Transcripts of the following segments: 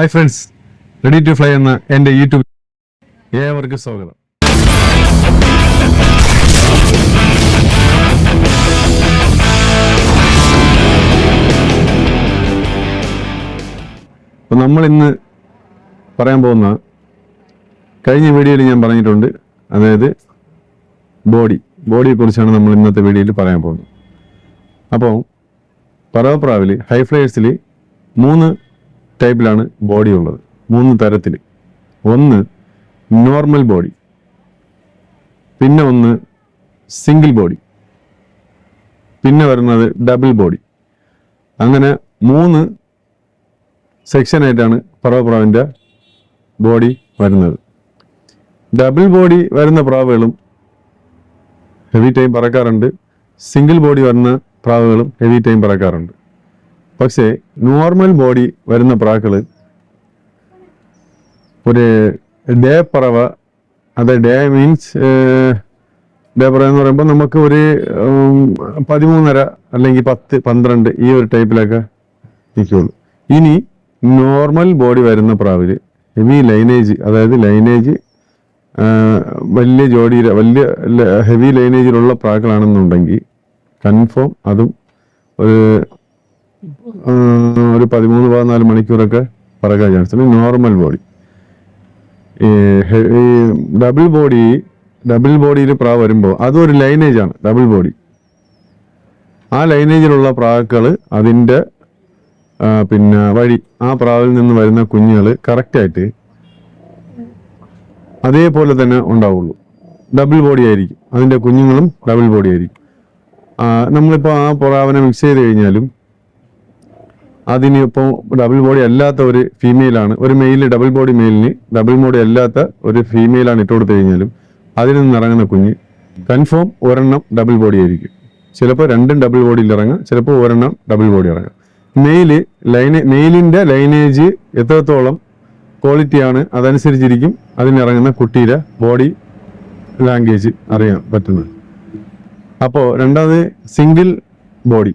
Hi friends ready to fly എന്ന എന്റെ YouTube ഏവർക്കും സ്വാഗതം. അപ്പോൾ നമ്മൾ ഇന്ന് പറയാൻ പോകുന്ന കഴിഞ്ഞ വീഡിയോയിൽ ഞാൻ പറഞ്ഞിട്ടുണ്ട് അതായത് ബോഡി. ബോഡിയെ കുറിച്ചാണ് നമ്മൾ ഇന്നത്തെ വീഡിയോയിൽ പറയാൻ പോകുന്നത്. അപ്പോൾ പറവപ്രാവിൽ ഹൈ ഫ്ലയേഴ്സിൽ മൂന്ന് ടൈപ്പിലാണ് ബോഡി ഉള്ളത്. മൂന്ന് തരത്തിൽ ഒന്ന് നോർമൽ ബോഡി. പിന്നെ ഒന്ന് സിംഗിൾ ബോഡി. പിന്നെ വരുന്നത് ഡബിൾ ബോഡി. അങ്ങനെ മൂന്ന് സെക്ഷനായിട്ടാണ് പറവപ്രാവിന്റെ ബോഡി വരുന്നത്. ഡബിൾ ബോഡി വരുന്ന പ്രാവുകളും ഹെവി ടൈം പറക്കാറുണ്ട്. സിംഗിൾ ബോഡി വരുന്ന പ്രാവുകളും ഹെവി ടൈം പറക്കാറുണ്ട്. പക്ഷേ നോർമൽ ബോഡി വരുന്ന പ്രാക്കൾ ഒരു ഡേ പറവ അത് ഡേ മീൻസ് ഡേ പറവ എന്ന് പറയുമ്പോൾ നമുക്ക് ഒരു പതിമൂന്നര അല്ലെങ്കിൽ പത്ത് പന്ത്രണ്ട് ഈ ഒരു ടൈപ്പിലൊക്കെ നിൽക്കുള്ളൂ ഇനി നോർമൽ ബോഡി വരുന്ന പ്രാവിൽ ഹെവി ലൈനേജ് അതായത് ലൈനേജ് വലിയ ജോഡി വലിയ ഹെവി ലൈനേജിലുള്ള പ്രാക്കളാണെന്നുണ്ടെങ്കിൽ കൺഫേം അതും ഒരു ഒരു പതിമൂന്ന് പതിനാല് മണിക്കൂറൊക്കെ പറക്കാൻ ചാൻസ് ഉണ്ട് നോർമൽ ബോഡി ഈ ഡബിൾ ബോഡി ഡബിൾ ബോഡിയിൽ പ്രാ വരുമ്പോൾ അതൊരു ലൈനേജാണ് ഡബിൾ ബോഡി ആ ലൈനേജിലുള്ള പ്രാക്കൾ അതിന്റെ പിന്നെ വഴി ആ പ്രാവിൽ നിന്ന് വരുന്ന കുഞ്ഞുങ്ങൾ കറക്റ്റായിട്ട് അതേപോലെ തന്നെ ഉണ്ടാവുള്ളൂ. ഡബിൾ ബോഡി ആയിരിക്കും. അതിന്റെ കുഞ്ഞുങ്ങളും ഡബിൾ ബോഡി ആയിരിക്കും. നമ്മളിപ്പോൾ ആ പ്രാവിനെ മിക്സ് ചെയ്ത് കഴിഞ്ഞാലും അതിന് ഇപ്പോൾ ഡബിൾ ബോഡി അല്ലാത്ത ഒരു ഫീമെയിലാണ് ഒരു മെയിൽ ഡബിൾ ബോഡി മെയിലിന് ഡബിൾ ബോഡി അല്ലാത്ത ഒരു ഫീമെയിലാണ് ഇട്ട് കൊടുത്തു കഴിഞ്ഞാലും അതിൽ നിന്ന് ഇറങ്ങുന്ന കുഞ്ഞ് കൺഫേം ഒരെണ്ണം ഡബിൾ ബോഡി ആയിരിക്കും. ചിലപ്പോൾ രണ്ടും ഡബിൾ ബോഡിയിൽ ഇറങ്ങാം ചിലപ്പോൾ ഒരെണ്ണം ഡബിൾ ബോഡി ഇറങ്ങാം മെയിൽ ലൈന മെയിലിന്റെ ലൈനേജ് എത്രത്തോളം ക്വാളിറ്റിയാണ് അതനുസരിച്ചിരിക്കും അതിനിറങ്ങുന്ന കുട്ടിയുടെ ബോഡി ലാംഗ്വേജ് അറിയാൻ പറ്റുന്നത്. അപ്പോൾ രണ്ടാമത് സിംഗിൾ ബോഡി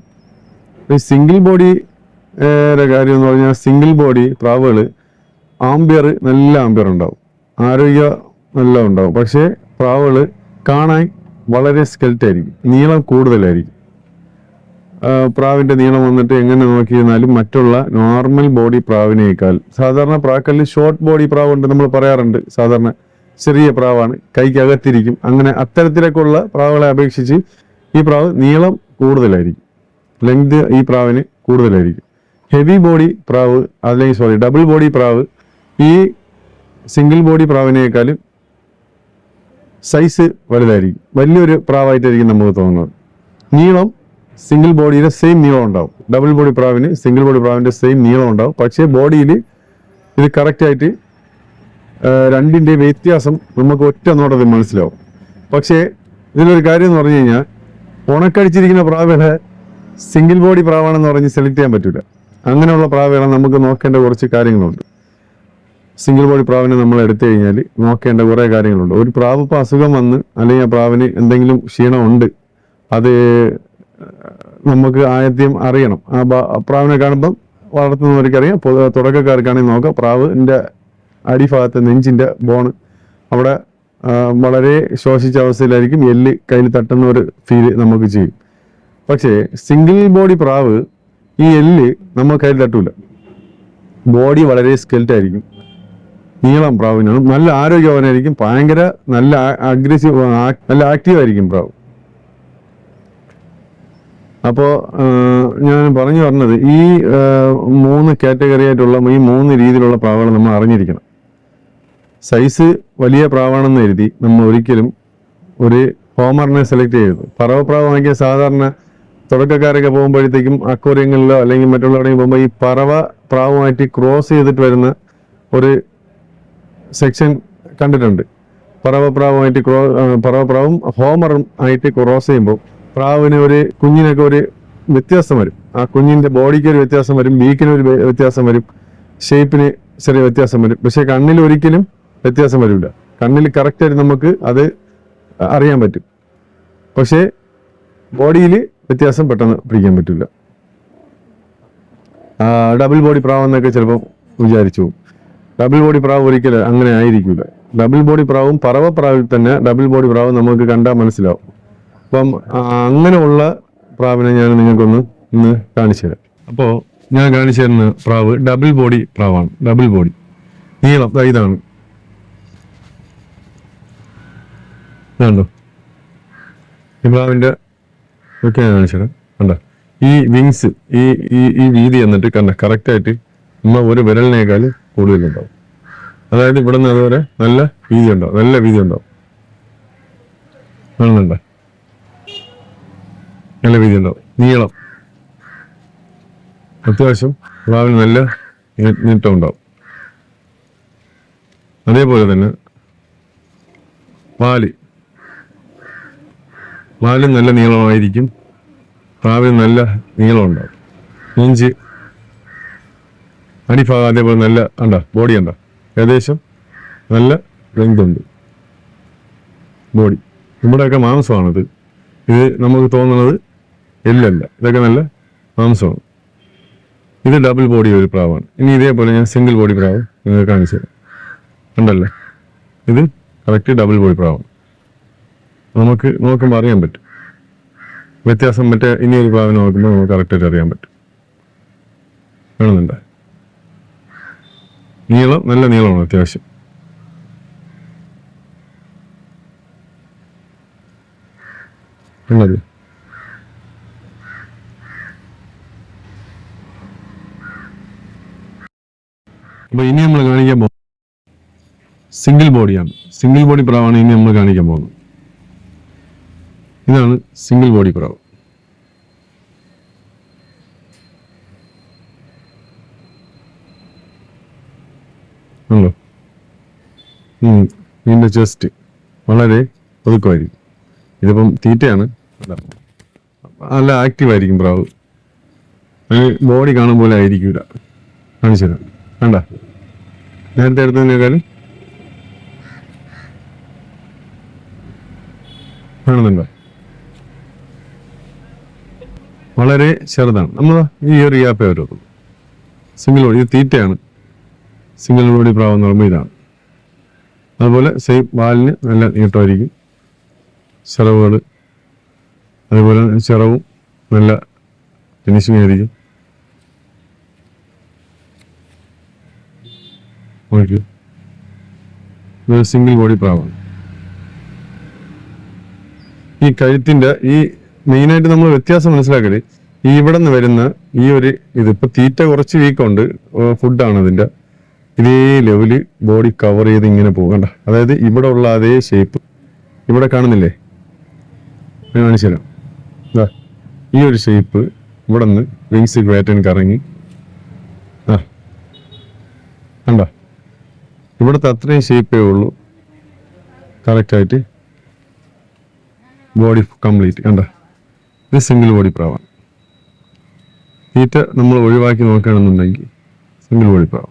സിംഗിൾ ബോഡി കാര്യം എന്ന് പറഞ്ഞാൽ സിംഗിൾ ബോഡി പ്രാവുകൾ ആംബിയർ നല്ല ആംബിയർ ഉണ്ടാവും. ആരോഗ്യ നല്ല ഉണ്ടാവും. പക്ഷേ പ്രാവുകൾ കാണാൻ വളരെ സ്കെൽറ്റ് ആയിരിക്കും. നീളം കൂടുതലായിരിക്കും. പ്രാവിന്റെ നീളം വന്നിട്ട് എങ്ങനെ നോക്കിയിരുന്നാലും മറ്റുള്ള നോർമൽ ബോഡി പ്രാവിനേക്കാൾ സാധാരണ പ്രാക്കല്ലിൽ ഷോർട്ട് ബോഡി പ്രാവുണ്ട് നമ്മൾ പറയാറുണ്ട്. സാധാരണ ചെറിയ പ്രാവാണ്. കൈക്കകത്തിരിക്കും അങ്ങനെ അത്തരത്തിലൊക്കെ ഉള്ള പ്രാവുകളെ അപേക്ഷിച്ച് ഈ പ്രാവ് നീളം കൂടുതലായിരിക്കും. ലെങ്ത് ഈ പ്രാവിന് കൂടുതലായിരിക്കും. ഹെവി ബോഡി പ്രാവ് അല്ലെങ്കിൽ സോറി ഡബിൾ ബോഡി പ്രാവ് ഈ സിംഗിൾ ബോഡി പ്രാവിനേക്കാളും സൈസ് വലുതായിരിക്കും. വലിയൊരു പ്രാവായിട്ടായിരിക്കും നമുക്ക് തോന്നുന്നത്. നീളം സിംഗിൾ ബോഡിയുടെ സെയിം നീളം ഉണ്ടാവും. ഡബിൾ ബോഡി പ്രാവിന് സിംഗിൾ ബോഡി പ്രാവിന്റെ സെയിം നീളം ഉണ്ടാവും. പക്ഷേ ബോഡിയിൽ ഇത് കറക്റ്റായിട്ട് രണ്ടിന്റെ വ്യത്യാസം നമുക്ക് ഒറ്റ നോട്ടത്തിൽ മനസ്സിലാവും. പക്ഷേ ഇതിലൊരു കാര്യം എന്ന് പറഞ്ഞു കഴിഞ്ഞാൽ ഉണക്കടിച്ചിരിക്കുന്ന പ്രാവുകളെ സിംഗിൾ ബോഡി പ്രാവാണെന്ന് പറഞ്ഞ് സെലക്ട് ചെയ്യാൻ പറ്റില്ല അങ്ങനെയുള്ള പ്രാവുകളെ നമുക്ക് നോക്കേണ്ട കുറച്ച് കാര്യങ്ങളുണ്ട്. സിംഗിൾ ബോഡി പ്രാവിനെ നമ്മൾ എടുത്തു കഴിഞ്ഞാൽ നോക്കേണ്ട കുറേ കാര്യങ്ങളുണ്ട്. ഒരു പ്രാവ് ഇപ്പോൾ അസുഖം വന്ന് അല്ലെങ്കിൽ ആ പ്രാവിന് എന്തെങ്കിലും ക്ഷീണമുണ്ട് അത് നമുക്ക് ആദ്യം അറിയണം. ആ പ്രാവിനെ കാണുമ്പം വളർത്തുന്നവർക്ക് അറിയാം. പൊതു- തുടക്കക്കാർക്കാണെങ്കിൽ നോക്കാം. പ്രാവിന്റെ അടിഭാഗത്ത് നെഞ്ചിന്റെ ബോണ് അവിടെ വളരെ ശോഷിച്ച അവസ്ഥയിലായിരിക്കും. എല്ല് കയ്യിൽ തട്ടുന്ന ഒരു ഫീൽ നമുക്ക് ചെയ്യും. പക്ഷേ സിംഗിൾ ബോഡി പ്രാവ് ഈ എല്ല് നമ്മൾ കയ്യിൽ തട്ടൂല. ബോഡി വളരെ സ്കെൽറ്റ് ആയിരിക്കും. നീളം പ്രാവിനാണ്. നല്ല ആരോഗ്യവാനായിരിക്കും. ഭയങ്കര നല്ല അഗ്രസീവ് നല്ല ആക്റ്റീവ് ആയിരിക്കും പ്രാവ്. അപ്പോൾ ഞാൻ പറഞ്ഞു പറഞ്ഞത് ഈ മൂന്ന് കാറ്റഗറി ആയിട്ടുള്ള ഈ മൂന്ന് രീതിയിലുള്ള പ്രാവുകൾ നമ്മൾ അറിഞ്ഞിരിക്കണം. സൈസ് വലിയ പ്രാവാണെന്ന് എഴുതി നമ്മൾ ഒരിക്കലും ഒരു ഹോമറിനെ സെലക്ട് ചെയ്യരുത്. പറവപ്രാവ് വാങ്ങിയ സാധാരണ തുടക്കക്കാരൊക്കെ പോകുമ്പോഴത്തേക്കും അക്വറിയങ്ങളിലോ അല്ലെങ്കിൽ മറ്റുള്ളവരെയും പോകുമ്പോൾ ഈ പറവ പ്രാവുമായിട്ട് ക്രോസ് ചെയ്തിട്ട് വരുന്ന ഒരു സെക്ഷൻ കണ്ടിട്ടുണ്ട്. പറവ പ്രാവുമായിട്ട് ക്രോ പറവ പ്രാവും ഹോമറും ആയിട്ട് ക്രോസ് ചെയ്യുമ്പോൾ പ്രാവിന് ഒരു കുഞ്ഞിനൊക്കെ ഒരു വ്യത്യാസം വരും. ആ കുഞ്ഞിന്റെ ബോഡിക്ക് ഒരു വ്യത്യാസം വരും ബീക്കിന് ഒരു വ്യ- വ്യത്യാസം വരും ഷേപ്പിന് ചെറിയ വ്യത്യാസം വരും. പക്ഷേ കണ്ണിൽ ഒരിക്കലും വ്യത്യാസം വരില്ല. കണ്ണിൽ കറക്റ്റായിട്ട് നമുക്ക് അത് അറിയാൻ പറ്റും. പക്ഷേ ബോഡിയിൽ വ്യത്യാസം പെട്ടെന്ന് പിടിക്കാൻ പറ്റില്ല ഡബിൾ ബോഡി പ്രാവ് എന്നൊക്കെ ചിലപ്പോൾ വിചാരിച്ചു. പോകും. ഡബിൾ ബോഡി പ്രാവ് ഒരിക്കലും അങ്ങനെ ആയിരിക്കില്ല ഡബിൾ ബോഡി പ്രാവും പറവ പ്രാവിൽ തന്നെ ഡബിൾ ബോഡി പ്രാവ് നമുക്ക് കണ്ടാൽ മനസ്സിലാവും. അപ്പം അങ്ങനെയുള്ള പ്രാവിനെ ഞാൻ നിങ്ങൾക്കൊന്ന് ഇന്ന് കാണിച്ചു തരാം. അപ്പോൾ ഞാൻ കാണിച്ചു തരുന്ന പ്രാവ് ഡബിൾ ബോഡി പ്രാവാണ്. ഡബിൾ ബോഡി നീളം ഇതാണ്. ഇതാണ്ടോ? ഈ പ്രാവിന്റെ ഒക്കെ ഞാൻ കാണിച്ചു തരാം കണ്ട? ഈ വിങ്സ് ഈ ഈ ഈ വീതി എന്നിട്ട് കണ്ട? കറക്റ്റായിട്ട് നമ്മൾ ഒരു വിരലിനേക്കാൾ കൂടുതലുണ്ടാവും. അതായത് ഇവിടെ നിന്ന് അതുവരെ നല്ല വീതി ഉണ്ടാവും. നല്ല വീതി ഉണ്ടാവും. കാണുന്നുണ്ടോ? നല്ല വീതി ഉണ്ടാവും. നീളം. അത്യാവശ്യം പ്രാവിന് നല്ല നീട്ടം ഉണ്ടാവും. അതേപോലെ തന്നെ വാൽ. വാലും നല്ല നീളമായിരിക്കും. പ്രാവിന് നല്ല നീളം ഉണ്ടാവും നെഞ്ച് അടിഭാഗം അതേപോലെ നല്ല ഉണ്ടോ ബോഡി ഉണ്ടോ ഏകദേശം നല്ല ലെങ്ത് ഉണ്ട്. ബോഡി നമ്മുടെയൊക്കെ മാംസമാണിത്. ഇത് നമുക്ക് തോന്നുന്നത് എല്ലല്ല. ഇതൊക്കെ നല്ല മാംസമാണ്. ഇത് ഡബിൾ ബോഡി ഒരു പ്രാവാണ്. ഇനി ഇതേപോലെ ഞാൻ സിംഗിൾ ബോഡി പ്രാവ് നിങ്ങൾക്ക് കാണിച്ചു തരാം ഉണ്ടല്ലേ ഇത് കറക്റ്റ് ഡബിൾ ബോഡി പ്രാവാണ്. നമുക്ക് നോക്കുമ്പോൾ അറിയാൻ പറ്റും. വ്യത്യാസം മറ്റേ ഇനി ഒരു പ്രാവിനെ നോക്കുമ്പോൾ നമുക്ക് കറക്റ്റായിട്ട് അറിയാൻ പറ്റും. കാണുന്നുണ്ടോ? നീളം നല്ല നീളമാണ് അത്യാവശ്യം. ഉള്ളത്. അപ്പൊ ഇനി നമ്മൾ കാണിക്കാൻ പോകും സിംഗിൾ ബോഡിയാണ് സിംഗിൾ ബോഡി പ്രാവാണ് ഇനി നമ്മൾ കാണിക്കാൻ പോകുന്നത്. ഇതാണ് സിംഗിൾ ബോഡി പ്രാവ് ആണല്ലോ ഇതിന്റെ ചെസ്റ്റ് വളരെ ഒതുക്കമായിരിക്കും. ഇതിപ്പം തീറ്റയാണ്. നല്ല ആക്റ്റീവ് ആയിരിക്കും പ്രാവ് ബോഡി കാണും പോലെ ആയിരിക്കില്ല കാണിച്ചു തരാം. കണ്ട? നേരത്തെ എടുത്തതിനേക്കാളും കാണുന്നുണ്ടോ? വളരെ ചെറുതാണ്. നമ്മൾ ഈ ഒരു ഗ്യാപ്പേ വരുള്ളൂ സിംഗിൾ ബോഡി ഇത് തീറ്റയാണ്. സിംഗിൾ ബോഡി പ്രാവം പറയുമ്പോൾ ഇതാണ്. അതുപോലെ സെയിം വാലിന് നല്ല നീട്ടമായിരിക്കും. ചിറവുകൾ അതുപോലെ ചിറവും നല്ല ഫിനിഷിംഗ് ആയിരിക്കും. സിംഗിൾ ബോഡി പ്രാവാണ്. ഈ കഴുത്തിന്റെ ഈ മെയിനായിട്ട് നമ്മൾ വ്യത്യാസം മനസ്സിലാക്കൽ ഈ ഇവിടെ നിന്ന് വരുന്ന ഈ ഒരു ഇത് ഇപ്പൊ തീറ്റ കുറച്ച് വീക്കുണ്ട് ഫുഡാണ് ഇതിന്റെ ഇതേ ലെവൽ ബോഡി കവർ ചെയ്ത് ഇങ്ങനെ പോകണ്ട അതായത് ഇവിടെ ഉള്ള അതേ ഷേപ്പ് ഇവിടെ കാണുന്നില്ലേ? കാണിച്ചു ഈ ഒരു ഷേപ്പ് ഇവിടെ നിന്ന് വിങ്സ് ഗ്രേറ്റൻ കറങ്ങി ആ കണ്ട? ഇവിടുത്തെ അത്രയും ഷേപ്പേ ഉള്ളൂ. കറക്റ്റായിട്ട് ബോഡി കംപ്ലീറ്റ് കണ്ട? ഇത് സിംഗിൾ ബോഡി പ്രാവാണ് തീറ്റ നമ്മൾ ഒഴിവാക്കി നോക്കുകയാണെന്നുണ്ടെങ്കിൽ സിംഗിൾ ബോഡി പ്രാവ്.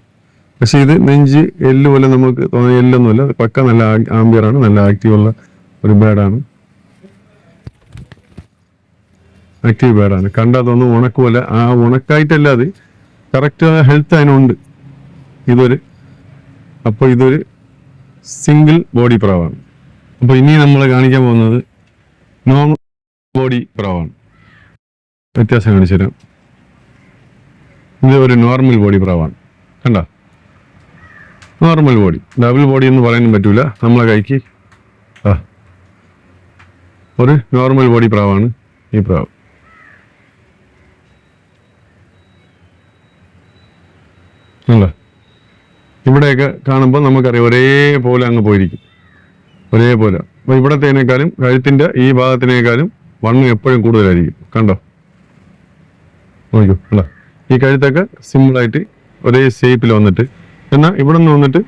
പക്ഷെ ഇത് നെഞ്ച് എല്ല് പോലെ നമുക്ക് തോന്നിയ എല്ലൊന്നുമല്ല. പക്ക നല്ല ആംബിയറാണ് നല്ല ആക്റ്റീവ് ഉള്ള ഒരു ബേഡാണ് ആക്റ്റീവ് ബേഡാണ് കണ്ടാൽ ഉണക്ക് പോലെ. ആ ഉണക്കായിട്ടല്ല അത്. കറക്റ്റ് ഹെൽത്ത് അതിനുണ്ട് ഇതൊരു അപ്പോൾ ഇതൊരു സിംഗിൾ ബോഡി പ്രാവാണ്. അപ്പോൾ ഇനി നമ്മൾ കാണിക്കാൻ പോകുന്നത് നോർമൽ ബോഡി പ്രാവാണ് വ്യത്യാസം കാണിച്ചു തരാം. ഇത് ഒരു നോർമൽ ബോഡി പ്രാവാണ് കണ്ട? നോർമൽ ബോഡി ഡബിൾ ബോഡി എന്ന് പറയാനും പറ്റൂല. നമ്മളെ കൈക്ക്. ആ. ഒരു നോർമൽ ബോഡി പ്രാവാണ് ഈ പ്രാവ് അല്ല ഇവിടെയൊക്കെ കാണുമ്പോൾ നമുക്കറിയാം ഒരേപോലെ അങ്ങ് പോയിരിക്കും. ഒരേപോലെ. അപ്പോൾ ഇവിടത്തേനേക്കാളും കഴുത്തിന്റെ ഈ ഭാഗത്തിനേക്കാളും വണ്ണം എപ്പോഴും കൂടുതലായിരിക്കും. കണ്ടോ? നോക്കൂ കണ്ടോ? ഈ കഴുത്തൊക്കെ സിമ്പിളായിട്ട് ഒരേ ഷേപ്പിൽ വന്നിട്ട് എന്നാൽ ഇവിടെ നിന്ന് വന്നിട്ട്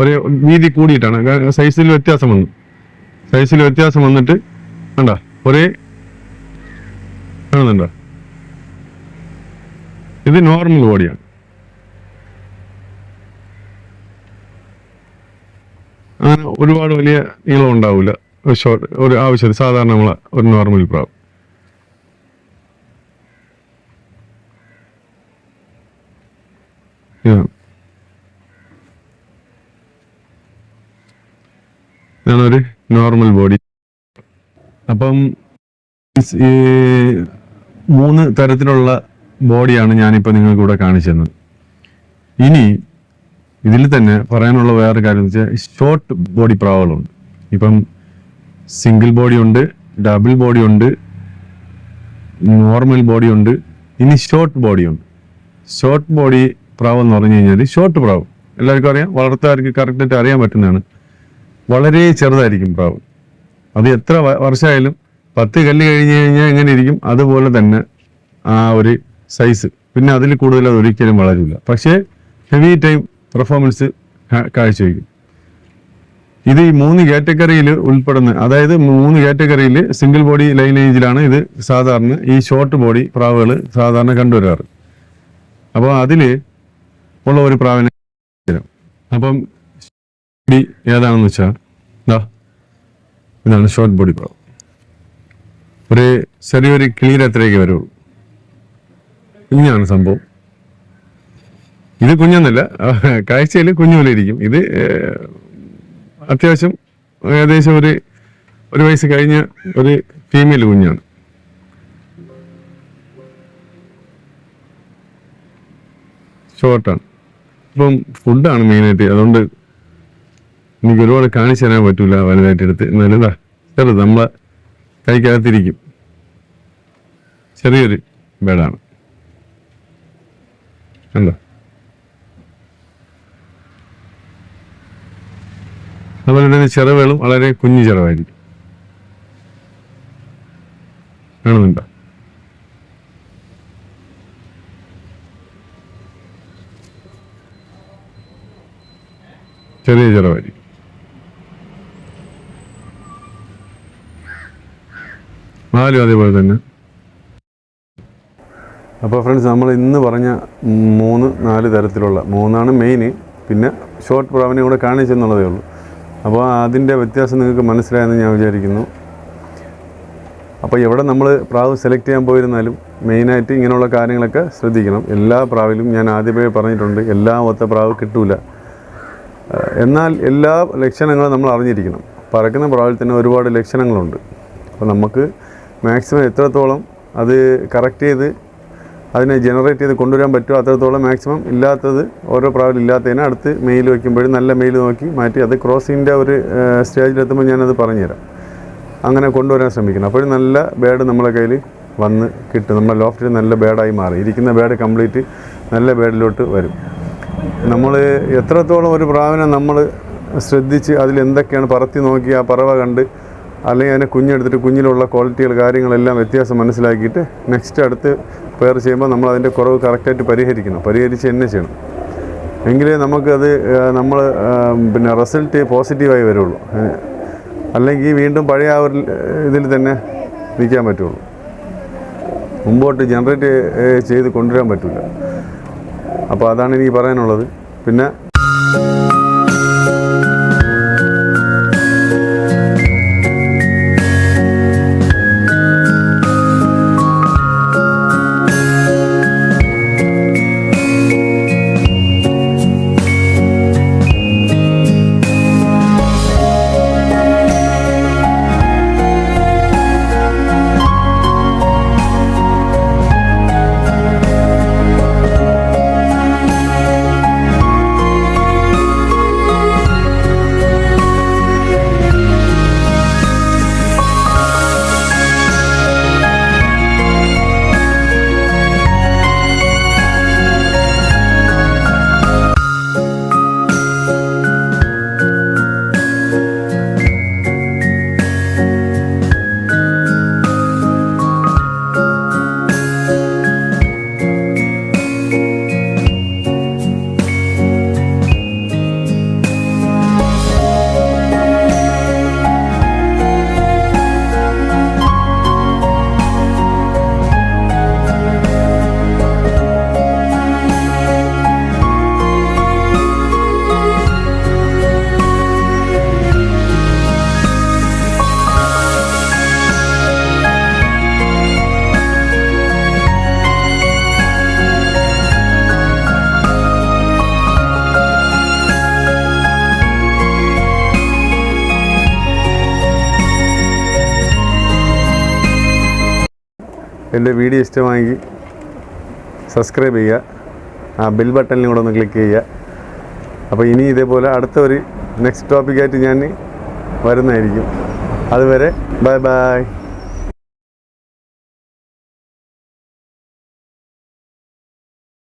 ഒരേ വീതി കൂടിയിട്ടാണ്. സൈസിൽ വ്യത്യാസം വന്നു. സൈസിൽ വ്യത്യാസം വന്നിട്ട് കണ്ട? ഒരേ കാണുന്നുണ്ടോ? ഇത് നോർമൽ ബോഡിയാണ് അങ്ങനെ ഒരുപാട് വലിയ നീളം ഉണ്ടാവില്ല ഒരു ഷോർട്ട് ഒരു ആവശ്യം സാധാരണ നമ്മളെ ഒരു നോർമൽ പ്രാവ്. ഞാനൊരു നോർമൽ ബോഡി അപ്പം ഈ മൂന്ന് തരത്തിലുള്ള ബോഡിയാണ് ഞാനിപ്പോൾ നിങ്ങൾക്ക് ഇവിടെ കാണിച്ചു തന്നത്. ഇനി ഇതിൽ തന്നെ പറയാനുള്ള വേറെ കാര്യം എന്ന് വെച്ചാൽ ഷോർട്ട് ബോഡി പ്രാവുകളുണ്ട്. ഇപ്പം സിംഗിൾ ബോഡി ഉണ്ട് ഡബിൾ ബോഡി ഉണ്ട് നോർമൽ ബോഡി ഉണ്ട് ഇനി ഷോർട്ട് ബോഡി ഉണ്ട്. ഷോർട്ട് ബോഡി പ്രാവ് എന്ന് പറഞ്ഞു കഴിഞ്ഞാൽ ഷോർട്ട് പ്രാവ്. എല്ലാവർക്കും അറിയാം? വളർത്തുകാർക്ക് കറക്റ്റായിട്ട് അറിയാൻ പറ്റുന്നതാണ്. വളരെ ചെറുതായിരിക്കും പ്രാവ്. അത് എത്ര വർഷമായാലും പത്ത് കല്ല് കഴിഞ്ഞ് കഴിഞ്ഞാൽ എങ്ങനെ ഇരിക്കും. അതുപോലെ തന്നെ ആ ഒരു സൈസ് പിന്നെ അതിൽ കൂടുതൽ അത് ഒരിക്കലും വളരില്ല പക്ഷേ ഹെവി ടൈം പെർഫോമൻസ് കാഴ്ചവെക്കും. ഇത് ഈ മൂന്ന് കാറ്റഗറിയിൽ ഉൾപ്പെടുന്ന അതായത് മൂന്ന് കാറ്റഗറിയിൽ സിംഗിൾ ബോഡി ലൈനേജിലാണ് ഇത് സാധാരണ ഈ ഷോർട്ട് ബോഡി പ്രാവുകൾ സാധാരണ കണ്ടുവരാറ്. അപ്പോൾ അതിൽ ഉള്ള ഒരു പ്രാവിനെ അപ്പം ബോഡി ഏതാണെന്ന് വെച്ചാൽ ഇതാ ഇതാണ് ഷോർട്ട് ബോഡി പ്രാവ്. ഒരു ചെറിയൊരു ക്ലീൻ അത്രയൊക്കെ വരുള്ളൂ. ഇങ്ങനെയാണ് സംഭവം. ഇത് കുഞ്ഞൊന്നല്ല കാഴ്ചയിൽ കുഞ്ഞു പോലെ ഇരിക്കും. ഇത് അത്യാവശ്യം ഏകദേശം ഒരു ഒരു വയസ്സ് കഴിഞ്ഞ ഒരു ഫീമെയിൽ കുഞ്ഞാണ്. ഷോർട്ടാണ് ഇപ്പം ഫുഡാണ് മെയിനായിട്ട് അതുകൊണ്ട് എനിക്ക് ഒരുപാട് കാണിച്ചു തരാൻ പറ്റൂല വലുതായിട്ട് എടുത്ത്. എന്നാലും ഇതാ ചെറുത് നമ്മളെ കൈക്കകത്തിരിക്കും. ചെറിയൊരു ബേഡാണ്. കണ്ടോ? അതുപോലെ തന്നെ ചിറവുകളും വളരെ കുഞ്ഞു ചിറവായിരിക്കും. കാണുന്നുണ്ടോ? ചെറിയ ചിറവായിരിക്കും. നാലും അതേപോലെ തന്നെ. അപ്പോൾ ഫ്രണ്ട്സ് നമ്മൾ ഇന്ന് പറഞ്ഞ മൂന്ന് നാല് തരത്തിലുള്ള മൂന്നാണ് മെയിൻ പിന്നെ ഷോർട്ട് പ്രാവിനെ കൂടെ കാണിച്ചെന്നുള്ളതേ ഉള്ളൂ. അപ്പോൾ അതിന്റെ വ്യത്യാസം നിങ്ങൾക്ക് മനസ്സിലായെന്ന് ഞാൻ വിചാരിക്കുന്നു. അപ്പോൾ എവിടെ നമ്മൾ പ്രാവ് സെലക്ട് ചെയ്യാൻ പോയിരുന്നാലും മെയിനായിട്ട് ഇങ്ങനെയുള്ള കാര്യങ്ങളൊക്കെ ശ്രദ്ധിക്കണം. എല്ലാ പ്രാവിലും ഞാൻ ആദ്യമേ പറഞ്ഞിട്ടുണ്ട് എല്ലാ ഒത്ത പ്രാവ് കിട്ടൂല. എന്നാൽ എല്ലാ ലക്ഷണങ്ങളും നമ്മൾ അറിഞ്ഞിരിക്കണം. പറക്കുന്ന പ്രാവിൽ തന്നെ ഒരുപാട് ലക്ഷണങ്ങളുണ്ട്. അപ്പോൾ നമുക്ക് മാക്സിമം എത്രത്തോളം അത് കറക്റ്റ് ചെയ്ത് അതിനെ ജനറേറ്റ് ചെയ്ത് കൊണ്ടുവരാൻ പറ്റുമോ അത്രത്തോളം മാക്സിമം ഇല്ലാത്തത് ഓരോ പ്രാവിൽ ഇല്ലാത്തതിനെ അടുത്ത് മെയിൽ വയ്ക്കുമ്പോഴും നല്ല മെയിൽ നോക്കി മാറ്റി അത് ക്രോസിങ്ങിന്റെ ഒരു സ്റ്റേജിലെത്തുമ്പോൾ ഞാനത് പറഞ്ഞുതരാം. അങ്ങനെ കൊണ്ടുവരാൻ ശ്രമിക്കണം. അപ്പോഴും നല്ല ബേഡ് നമ്മളെ കയ്യിൽ വന്ന് കിട്ടും. നമ്മുടെ ലോഫ്റ്റിൽ നല്ല ബേഡായി മാറി. ഇരിക്കുന്ന ബേഡ് കംപ്ലീറ്റ് നല്ല ബേഡിലോട്ട് വരും. നമ്മൾ എത്രത്തോളം ഒരു പ്രാവിനെ നമ്മൾ ശ്രദ്ധിച്ച് അതിൽ എന്തൊക്കെയാണ് പറത്തി നോക്കി ആ പറവ കണ്ട് അല്ലെങ്കിൽ അതിനെ കുഞ്ഞെടുത്തിട്ട് കുഞ്ഞിലുള്ള ക്വാളിറ്റികൾ കാര്യങ്ങളെല്ലാം വ്യത്യാസം മനസ്സിലാക്കിയിട്ട് നെക്സ്റ്റ് അടുത്ത് പെയർ ചെയ്യുമ്പോൾ നമ്മൾ അതിന്റെ കുറവ് കറക്റ്റായിട്ട് പരിഹരിക്കണം. പരിഹരിച്ച് തന്നെ ചെയ്യണം. എങ്കിലേ നമുക്കത് നമ്മൾ പിന്നെ റിസൾട്ട് പോസിറ്റീവായി വരുള്ളൂ. അല്ലെങ്കിൽ വീണ്ടും പഴയ ആ ഒരു ഇതിൽ തന്നെ നിൽക്കാൻ പറ്റുള്ളൂ. മുമ്പോട്ട് ജനറേറ്റ് ചെയ്ത് കൊണ്ടുവരാൻ പറ്റില്ല അപ്പോൾ അതാണ് എനിക്ക് പറയാനുള്ളത്. പിന്നെ എന്റെ വീഡിയോ ഇഷ്ടമായെങ്കിൽ സബ്സ്ക്രൈബ് ചെയ്യുക ആ ബെൽ ബട്ടണിലും കൂടെ ഒന്ന് ക്ലിക്ക് ചെയ്യുക. അപ്പോൾ ഇനി ഇതേപോലെ അടുത്ത ഒരു നെക്സ്റ്റ് ടോപ്പിക്കായിട്ട് ഞാൻ വരുന്നതായിരിക്കും. അതുവരെ ബൈ ബൈ